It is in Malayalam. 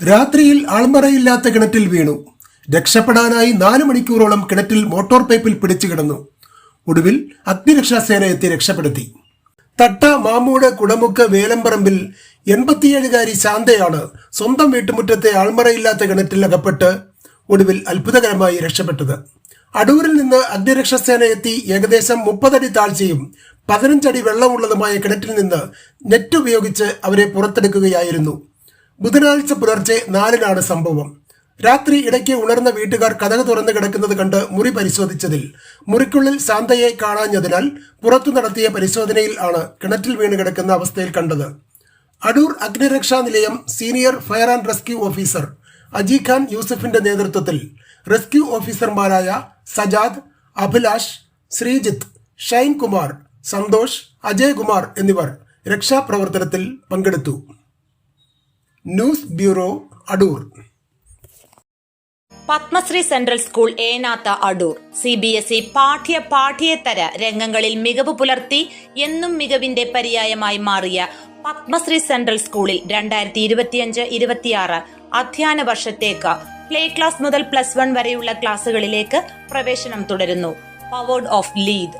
രാത്രിയിൽ ആൾമറയില്ലാത്ത കിണറ്റിൽ വീണു. രക്ഷപ്പെടാനായി നാലു മണിക്കൂറോളം കിണറ്റിൽ മോട്ടോർ പൈപ്പിൽ പിടിച്ചു കിടന്നു. ഒടുവിൽ അഗ്നിരക്ഷാസേന എത്തി രക്ഷപ്പെടുത്തി. തട്ട മാമൂട് കുടമുക്ക് വേലമ്പറമ്പിൽ എൺപത്തിയേഴുകാരി ശാന്തയാണ് സ്വന്തം വീട്ടുമുറ്റത്തെ ആൾമറയില്ലാത്ത കിണറ്റിൽ അകപ്പെട്ട് ഒടുവിൽ അത്ഭുതകരമായി രക്ഷപ്പെട്ടത്. അടൂരിൽ നിന്ന് അഗ്നിരക്ഷാസേന എത്തി ഏകദേശം മുപ്പതടി താഴ്ചയും പതിനഞ്ചടി വെള്ളമുള്ളതുമായ കിണറ്റിൽ നിന്ന് നെറ്റ് ഉപയോഗിച്ച് അവരെ പുറത്തെടുക്കുകയായിരുന്നു. ബുധനാഴ്ച പുലർച്ചെ നാലിനാണ് സംഭവം. രാത്രി ഇടയ്ക്ക് ഉണർന്ന വീട്ടുകാർ കഥക തുറന്നു കിടക്കുന്നത് കണ്ട് മുറി പരിശോധിച്ചതിൽ മുറിക്കുള്ളിൽ ശാന്തയെ കാണാഞ്ഞതിനാൽ പുറത്തു നടത്തിയ പരിശോധനയിൽ ആണ് കിണറ്റിൽ വീണ് കിടക്കുന്ന അവസ്ഥയിൽ കണ്ടത്. അടൂർ അഗ്നിരക്ഷാ നിലയം senior fire and rescue officer Aji Khan യൂസഫിന്റെ നേതൃത്വത്തിൽ റെസ്ക്യൂ ഓഫീസർമാരായ സജാദ് അഭിലാഷ് ശ്രീജിത്ത് ഷൈൻ കുമാർ സന്തോഷ് അജയ്കുമാർ എന്നിവർ രക്ഷാപ്രവർത്തനത്തിൽ പങ്കെടുത്തു. News bureau Adoor. Padmashree central school Enathu Adoor. C B S E പാഠ്യ പാഠ്യേതര രംഗങ്ങളിൽ മികവ് പുലർത്തി എന്നും മികവിന്റെ പര്യായമായി മാറിയ പത്മശ്രീ സെൻട്രൽ സ്കൂളിൽ രണ്ടായിരത്തി ഇരുപത്തിയഞ്ച് ഇരുപത്തിയാറ് അധ്യയന വർഷത്തേക്ക് പ്ലേ ക്ലാസ് മുതൽ പ്ലസ് വൺ വരെയുള്ള ക്ലാസ്സുകളിലേക്ക് പ്രവേശനം തുടരുന്നു. Powered of lead